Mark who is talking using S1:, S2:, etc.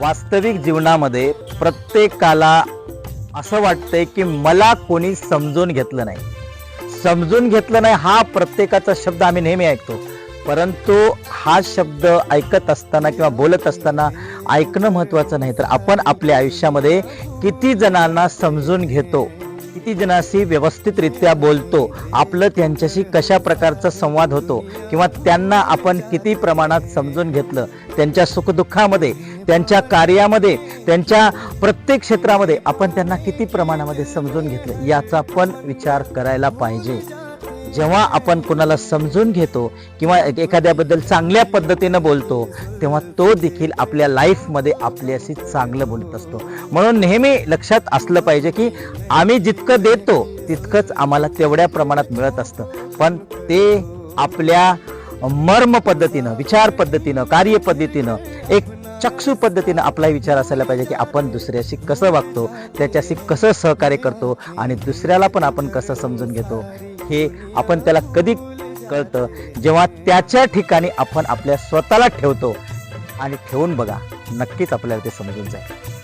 S1: वास्तविक जीवनामध्ये प्रत्येकाला असं वाटतंय की मला कोणी समजून घेतलं नाही. समजून घेतलं नाही हा प्रत्येकाचा शब्द आम्ही नेहमी ऐकतो. परंतु हा शब्द ऐकत असताना किंवा बोलत असताना ऐकणं महत्त्वाचं नाही. तर आपण आपल्या आयुष्यामध्ये किती जणांना समजून घेतो किती जणांशी व्यवस्थितरित्या बोलतो आपलं त्यांच्याशी कशा प्रकारचा संवाद होतो किंवा त्यांना आपण किती प्रमाणात समजून घेतलं त्यांच्या सुखदुःखामध्ये त्यांच्या कार्यामध्ये त्यांच्या प्रत्येक क्षेत्रामध्ये आपण त्यांना किती प्रमाणामध्ये समजून घेतलं याचा पण विचार करायला पाहिजे. जेव्हा आपण कुणाला समजून घेतो किंवा एखाद्याबद्दल चांगल्या पद्धतीनं बोलतो तेव्हा तो देखील आपल्या लाईफमध्ये आपल्याशी चांगलं बोलत असतो. म्हणून नेहमी लक्षात असलं पाहिजे की आम्ही जितकं देतो तितकंच आम्हाला तेवढ्या प्रमाणात मिळत असतं. पण ते आपल्या मर्म पद्धतीनं विचार पद्धतीनं कार्यपद्धतीनं एक चक्षु पद्धतीनं आपलाही विचार असायला पाहिजे की आपण दुसऱ्याशी कसं वागतो त्याच्याशी कसं सहकार्य करतो आणि दुसऱ्याला पण आपण कसं समजून घेतो हे आपण त्याला कधी कळतं? जेव्हा त्याच्या ठिकाणी आपण आपल्या स्वतःला ठेवतो आणि ठेवून बघा नक्कीच आपल्याला ते समजून जाईल.